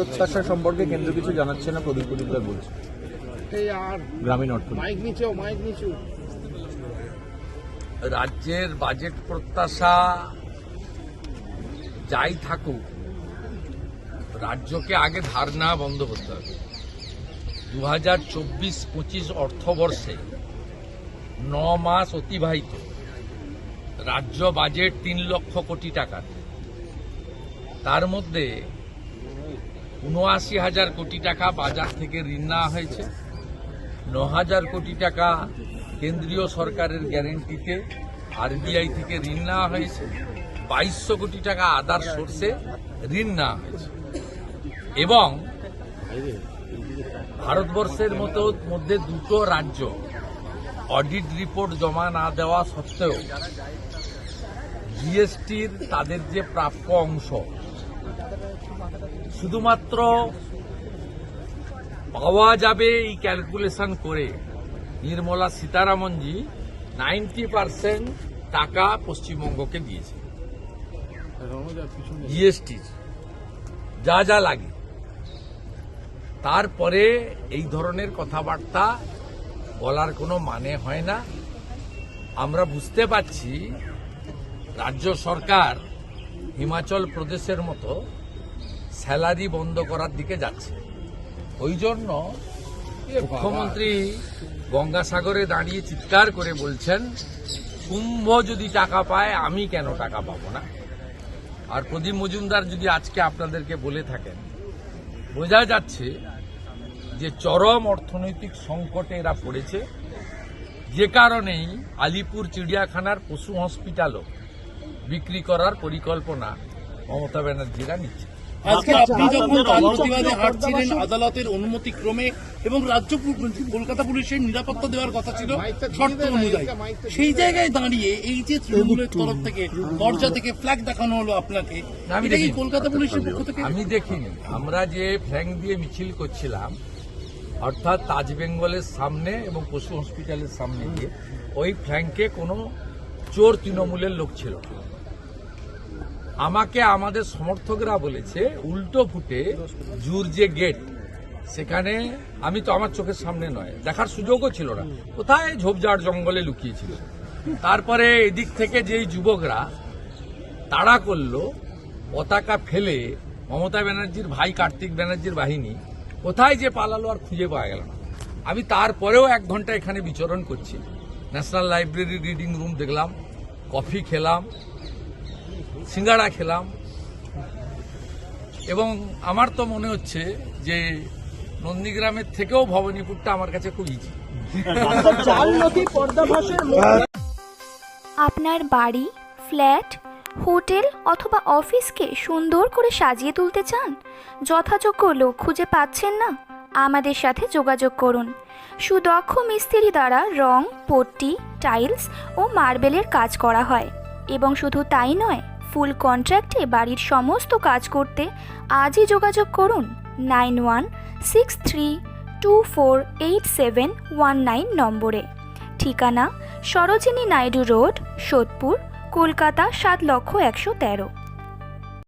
প্রত্যাশা সম্পর্কে কেন্দ্র কিছু জানাচ্ছে না প্রদীপ মজুমদার বলছে। গ্রামীণ অর্থনীতি। মাইক নিচু মাইক নিচু। রাজ্যের বাজেট প্রত্যাশা যাই থাকুক রাজ্যকে আগে ধার ধারণা বন্ধ করতে হবে। দু হাজার চব্বিশ পঁচিশ অর্থবর্ষে ন মাস অতিবাহিত রাজ্য বাজেট তিন লক্ষ কোটি টাকার। তার মধ্যে উনআশি হাজার কোটি টাকা বাজার থেকে ঋণ নেওয়া হয়েছে। ন হাজার কোটি টাকা কেন্দ্রীয় সরকারের গ্যারেন্টিতে আরবিআই থেকে ঋণ নেওয়া হয়েছে। বাইশশো কোটি টাকা আদার সোর্সে ঋণ নেওয়া হয়েছে। এবং ভারতবর্ষের মতো মধ্যে দুটো রাজ্য অডিট রিপোর্ট জমা না দেওয়া সত্ত্বেও জিএসটির তাদের যে প্রাপ্য অংশ শুধুমাত্র পাওয়া যাবে এই ক্যালকুলেশন করে। নির্মলা সীতারামনজি নাইনটি পার্সেন্ট টাকা পশ্চিমবঙ্গকে দিয়েছে। জিএসটির যা যা লাগে। তারপরে এই ধরনের কথাবার্তা বলার কোনো মানে হয় না। আমরা বুঝতে পারছি রাজ্য সরকার হিমাচল প্রদেশের মতো স্যালারি বন্ধ করার দিকে যাচ্ছে। ওই জন্য মুখ্যমন্ত্রী গঙ্গাসাগরে দাঁড়িয়ে চিৎকার করে বলছেন কুম্ভ যদি টাকা পায় আমি কেন টাকা পাবো না? আর প্রদীপ মজুমদার যদি আজকে আপনাদেরকে বলে থাকেন বোঝা যাচ্ছে যে চরম অর্থনৈতিক সংকটে এরা পড়েছে। যে কারণেই আলিপুর চিড়িয়াখানার পশু হসপিটালও বিক্রি করার পরিকল্পনা মমতা ব্যানার্জিরা নিচ্ছে। আজকে আপনি যখন প্রতিবাদে হাঁটছিলেন আদালতের অনুমতি ক্রমে এবং রাজ্য কলকাতা পুলিশের নিরাপত্তা দেওয়ার কথা ছিল শর্ত অনুযায়ী। সেই জায়গায় দাঁড়িয়ে এই যে তৃণমূলের তরফ থেকে দরজা থেকে ফ্ল্যাগ দেখানো হলো আপনাকে এটা কি। কলকাতা পুলিশের পক্ষ থেকে? আমি দেখিনি। আমরা যে ফ্ল্যাং দিয়ে মিছিল করছিলাম অর্থাৎ তাজ বেঙ্গলের সামনে এবং পশু হসপিটালের সামনে গিয়ে ওই ফ্ল্যাঙ্কে কোনো চোর তৃণমূলের লোক ছিল না। আমাকে আমাদের সমর্থকরা বলেছে, উল্টো ফুটে জুর যে গেট। সেখানে আমি তো আমার চোখের সামনে নয়, দেখার সুযোগও ছিল না। কোথায় ঝোপঝাড় জঙ্গলে লুকিয়েছিল? তারপরে এদিক থেকে যেই যুবকরা তাড়া করল, পতাকা ফেলে মমতা ব্যানার্জির ভাই, কার্তিক ব্যানার্জির বাহিনী, কোথায় যে পালালো আর খুঁজে পাওয়া গেল না। আমি তারপরেও এক ঘণ্টা এখানে বিচরণ করছি। ন্যাশনাল লাইব্রেরি রিডিং রুম দেখলাম, কফি খেলাম সিঙ্গাড়া খেলাম। এবং আমার তো মনে হচ্ছে যে নন্দীগ্রামের থেকেও ভবানীপুরটা আমার কাছে খুব ইজি আপনার বাড়ি ফ্ল্যাট হোটেল অথবা অফিসকে সুন্দর করে সাজিয়ে তুলতে চান? যথাযোগ্য লোক খুঁজে পাচ্ছেন না? আমাদের সাথে যোগাযোগ করুন। সুদক্ষ মিস্ত্রি দ্বারা রং, পট্টি টাইলস ও মার্বেলের কাজ করা হয়। এবং শুধু তাই নয় ফুল কন্ট্রাক্টে বাড়ির সমস্ত কাজ করতে আজই যোগাযোগ করুন nine one six three two four eight seven one nine নম্বরে। ঠিকানা সরোজিনী নাইডু রোড, সোদপুর, কলকাতা সাত লক্ষ একশো তেরো।